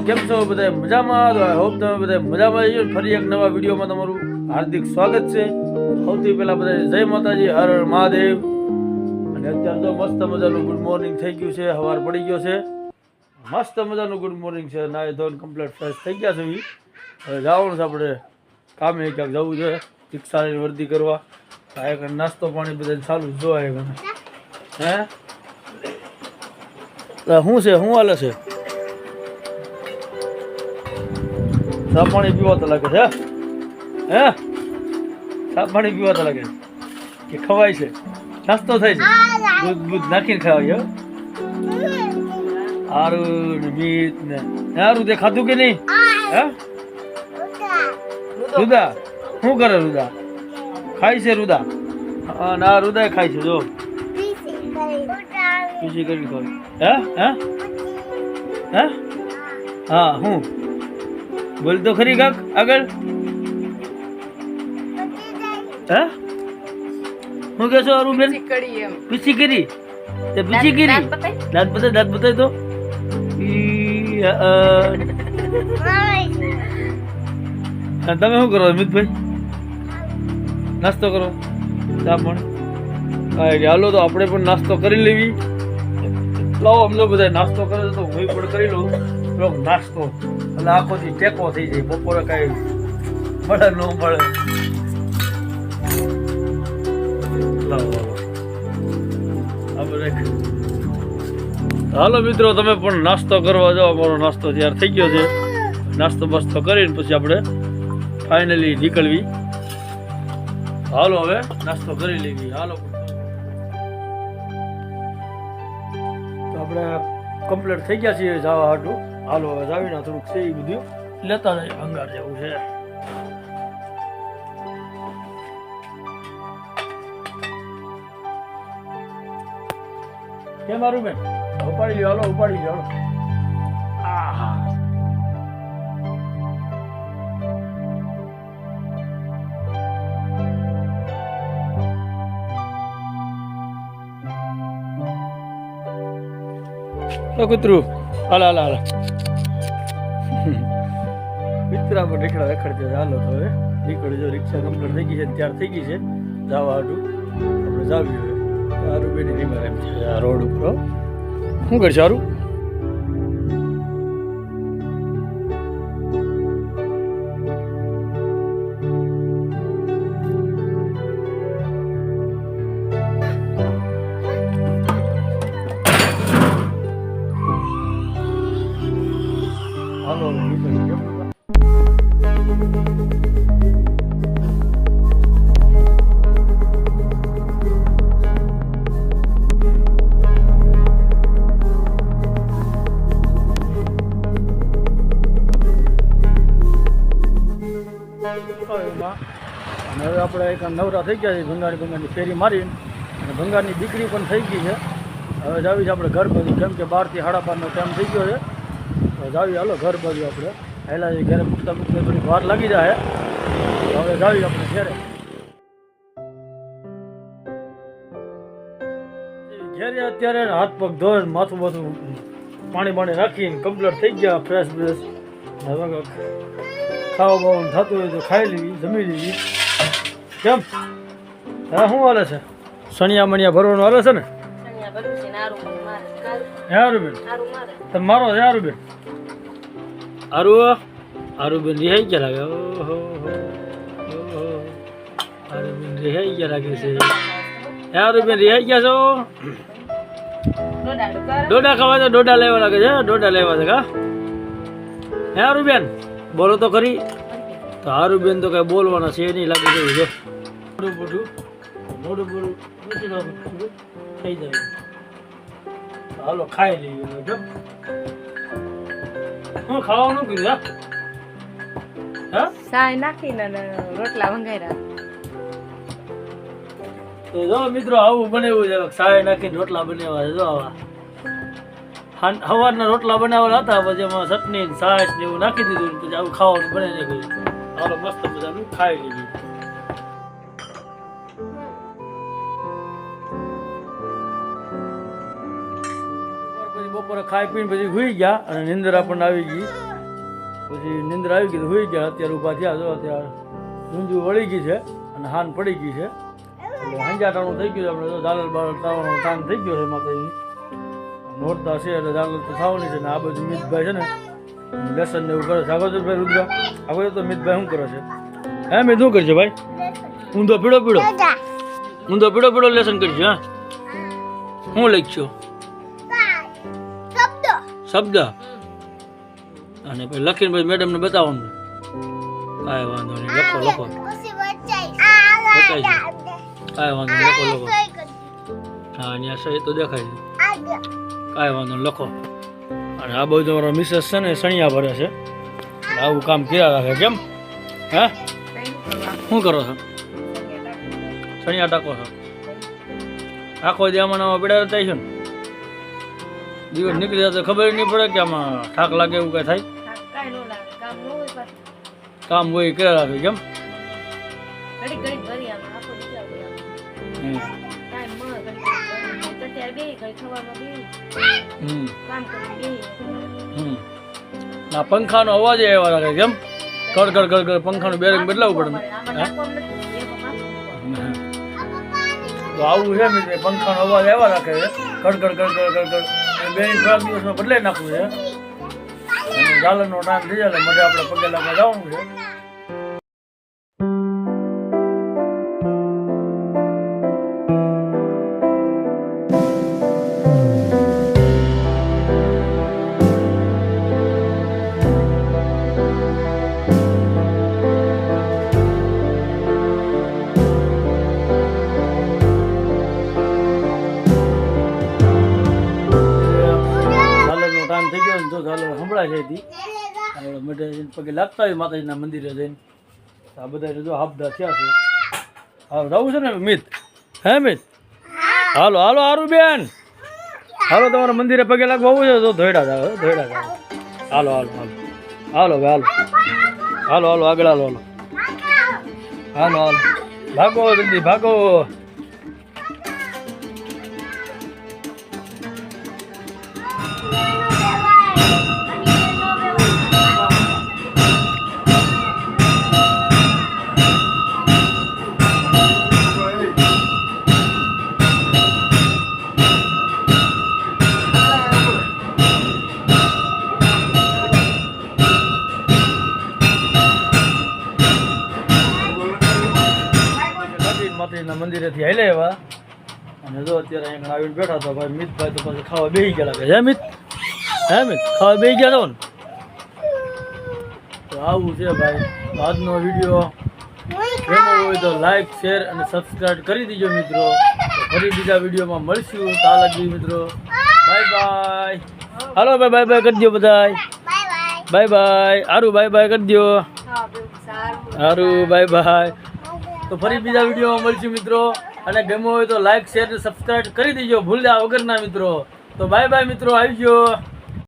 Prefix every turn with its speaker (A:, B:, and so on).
A: છો બધા? મજામાં? તો આઈ હોપ તમે બધા મજામાં જજો ફરી એક નવા વિડીયોમાં તમારું હાર્દિક સ્વાગત છે. સૌથી પહેલા બધા જય માતાજી, હર હર મહાદેવ. અને અત્યારે તો મસ્ત મજાનું ગુડ મોર્નિંગ થઈ ગયું છે. સવાર પડી ગયો છે. મસ્ત મજાનું ગુડ મોર્નિંગ છે. નાય ધોઈને કમ્પ્લીટ ફ્રેશ થઈ ગયા છે. હવે જવાનું છે આપણે કામે ક્યાંક જવું છે. રિક્ષાની વર્દી કરવા. આ નાસ્તો પાણી બધા ચાલુ જોવાય હે? શું છે? શું હાલે છે? ચા પાણી પીવા તો લાગે છે હે? સાફ પાણી પીવા તો લાગે કે ખવાય છે. નાસ્તો થાય છે. દૂધ દૂધ નાખીને ખવાય આરું ને મીત ને. આરું તે ખાધું કે નહીં? હે. રુદા. શું કરે રુદા? ખાય છે રુદા? ના રુદા ખાય છે જો. ખુશી કરી. ખાય હે? હે. હે? હા હું? બોલ તો ખરી કાક આગળ. હે? હું કે છો
B: અરુ બેન?
A: પીસી કરી તે પીછી કરી?
B: દાંત બતાય?
A: દાંત બતાય તો. તમે શું કરો અમિતભાઈ? નાસ્તો કરો ચા પણ. હાલો તો આપણે પણ નાસ્તો કરી લેવી. લાવો અમને બધા નાસ્તો કરે તો હું પણ કરી લઉં. નાસ્તો. એટલે આખો ટેકો થઈ જાય, બપોરે કઈ મળે ન મળે. હાલો મિત્રો, તમે પણ નાસ્તો કરવા જાઓ. અમારો નાસ્તો તૈયાર થઈ ગયો છે. નાસ્તો બસ્તો કરીને પછી આપણે ફાઇનલી નીકળવી. હાલો હવે, નાસ્તો કરી લેવી. હાલો. આપણે કમ્પ્લીટ થઈ ગયા છીએ જવા હાટું. હાલો, હવે જાવીને થોડુંક છે એ બધું. લેતા જાય, ભંગાર જેવું છે. કેમ મારું બેન? ઉપાડી લ્યો, હાલો, ઉપાડી લ્યો, હાલો. ઓ કૂતરું. હાલ હાલ હાલ. મિત્રા પર નીકળા રખડતે હાલો, તો હવે નીકળી. જો રિક્ષા કમ્પ્લીટ થઈ ગઈ છે ત્યાર થઈ ગઈ છે. જવા હાટું આપણે જાવી હવે સારું બેની રીમાર એમ છે. આ રોડ ઉપર શું કરશે સારું અને હવે આપણે એક નવરા થઈ ગયા છે ભંગારની ભંગારની ફેરી મારી અને ભંગારની દીકરી પણ થઈ ગઈ છે. હવે જાવી છે આપણે ઘર બધું. કેમ કે બારથી સાડા બારનો ટાઈમ થઈ ગયો છે. તો જાવી હાલો ઘર બાજુ આપણે. પહેલાં જે ઘરે મૂકતા પૂછતા થોડીક વાર લાગી જાય હવે જાવી આપણે ઘેરે. ઘેરે અત્યારે હાથ પગ ધોઈ માથું બાથું પાણી પાણી રાખીને કમ્પ્લીટ થઈ ગયા ફ્રેશ બ્રેશ હવે ખાવા બાવાનું થતું હોય તો ખાઈ લેવી જમી લેવી. કેમ? હા શું હાલે છે? સણિયા મણિયા ભરવાનું હાલે છે ને?
B: અહીંયા બેન. તમે મારો. કારું
A: હે
B: આરું
A: હારુ હારુબેન રિહાઈ ગયા લાગે? ઓહો ઓહો હારુબેન રિહાઈ ગયા લાગે છે. હે હારુબેન રિહાઈ ગયા છો? ડોડા ખાવા તો ડોડા લેવા લાગે છે ડોડા લેવા છે, કા? હે હારુબેન બોલો તો ખરી. તો હારુબેન તો કઈ બોલવાના છે નહીં, લાગે છે જો મોઢું મોઢું મોઢું મોઢું. થઈ જાય. હાલો ખાઈ લઈએ જો. હું ખાવાનું કીધું હા?
B: સાય નાખીને ને રોટલા વંગાયરા
A: તો જો મિત્રો આવું બનાવ્યું છે. સાય નાખીને રોટલા બનાવ્યા છે. જો આવા. સવારના રોટલા બનાવેલા હતા પછી એમાં ચટણી ને છાશ ને એવું નાખી દીધું ને પછી આવું ખાવાનું બને નાખ્યું હાલો મસ્ત બધાનું ખાઈ લીધું. બપોરે ખાઈ પીને પછી સુઈ ગયા અને નિંદર આપણને આવી ગઈ. પછી નિંદ્ર આવી ગઈ તો હોઈ ગયા અત્યારે ઊભા થયા જો અત્યારે ઊંધું વળી ગઈ છે અને હાન પડી ગઈ છે. એટલે હંજાટાણું થઈ ગયું છે આપણે જો દાલલ બાલલ થવાનું કામ થઈ ગયો છે માતાજી નોરતા છે એટલે દાલલ તો થવાની છે ને આ બધું મિતભાઈ છે ને લેસન ને એવું કરે છે. આગળ ભાઈ રુદ્રા આગળ તો મિતભાઈ શું કરે છે? હે મેં શું કરશે ભાઈ? ઊંધો પીળો પીળો. ઊંધો પીળો પીળો લેસન કરશે હા? શું લખ્યો? શબ્દ. અને પછી લખીને પછી મેડમને બતાવવાનું. કાંઈ વાંધો નહીં લખો લખો. કાંઈ વાંધો નહીં લખો લખો. હા અહીંયા સહી તો દેખાય છે. કાંઈ વાંધો નહીં લખો. અને આ બધું તમારો મિસેસ છે ને સણિયા ભરે છે. આવું કામ કર્યા રાખે કેમ? હે? શું કરો છો? સણિયા ટાકો છો? આખો દી આમાં નવા થાય છે ને? દિવસ નીકળી જાય તો ખબર નહીં પડે કે આમાં થાક લાગે એવું કઈ થાય?
B: કામ હોય
A: કર્યા રાખે કેમ? ના પંખાનો અવાજ એવા રાખે કેમ? કડ કડ કડ કડ પંખાનું બેરિંગ બદલાવવું પડે તો આવું છે મિત્ર પંખાનો અવાજ એવા રાખે છે. કડ કડ બેરિંગ ત્રણ દિવસમાં બદલાઈ નાખવું છે. અને ઝાલરનો ટાઈમ થઈ જાય એટલે માટે આપણે પગે લાગવા જવાનું છે. સંભળાય છે એથી આપણે માટે જઈને પગે લાગતા હોય માતાજીના મંદિરે જઈને. તો આ બધા જો હાબદા થયા છે. હા જવું છે ને મિત? હે મિત? હાલો હાલો હારું બેન. હાલો તમારા મંદિરે પગે લાગવા આવું છે તો ધોયડા જાવ હો, ધોયડા જાવ હાલો હાલો હાલો. હાલો ભાઈ હાલો. હાલો હાલો આગળ હાલો હાલો. હાલો હાલો. ભાગો જલ્દી ભાગો. નદીન મંદિરેથી હાલે એવા. અને જો અત્યારે અહીંયા આવીને બેઠા તો ભાઈ મિતભાઈ તો પછી ખાવા બેસી ગયા લાગે હે મિત? હે મિત? ખાવા બેસી ગયા તો ને? તો આવું છે ભાઈ. આજનો વીડિયો ગમ્યો હોય તો લાઈક શેર અને સબસ્ક્રાઈબ કરી દીજો મિત્રો. ફરી બીજા વિડીયોમાં મળશું. તાલકી મિત્રો. બાય બાય હાલો ભાઈ બાય બાય કરી દો બધાય. બાય બાય હારું બાય બાય કરી દો
B: હા સારું.
A: સારું બાય બાય તો ફરી બીજા વિડીયોમાં મળશું મિત્રો. અને ગમ્યું હોય તો લાઈક શેર અને સબસ્ક્રાઇબ કરી દેજો ભૂલ્યા વગરના મિત્રો. તો બાય બાય મિત્રો, આવજો.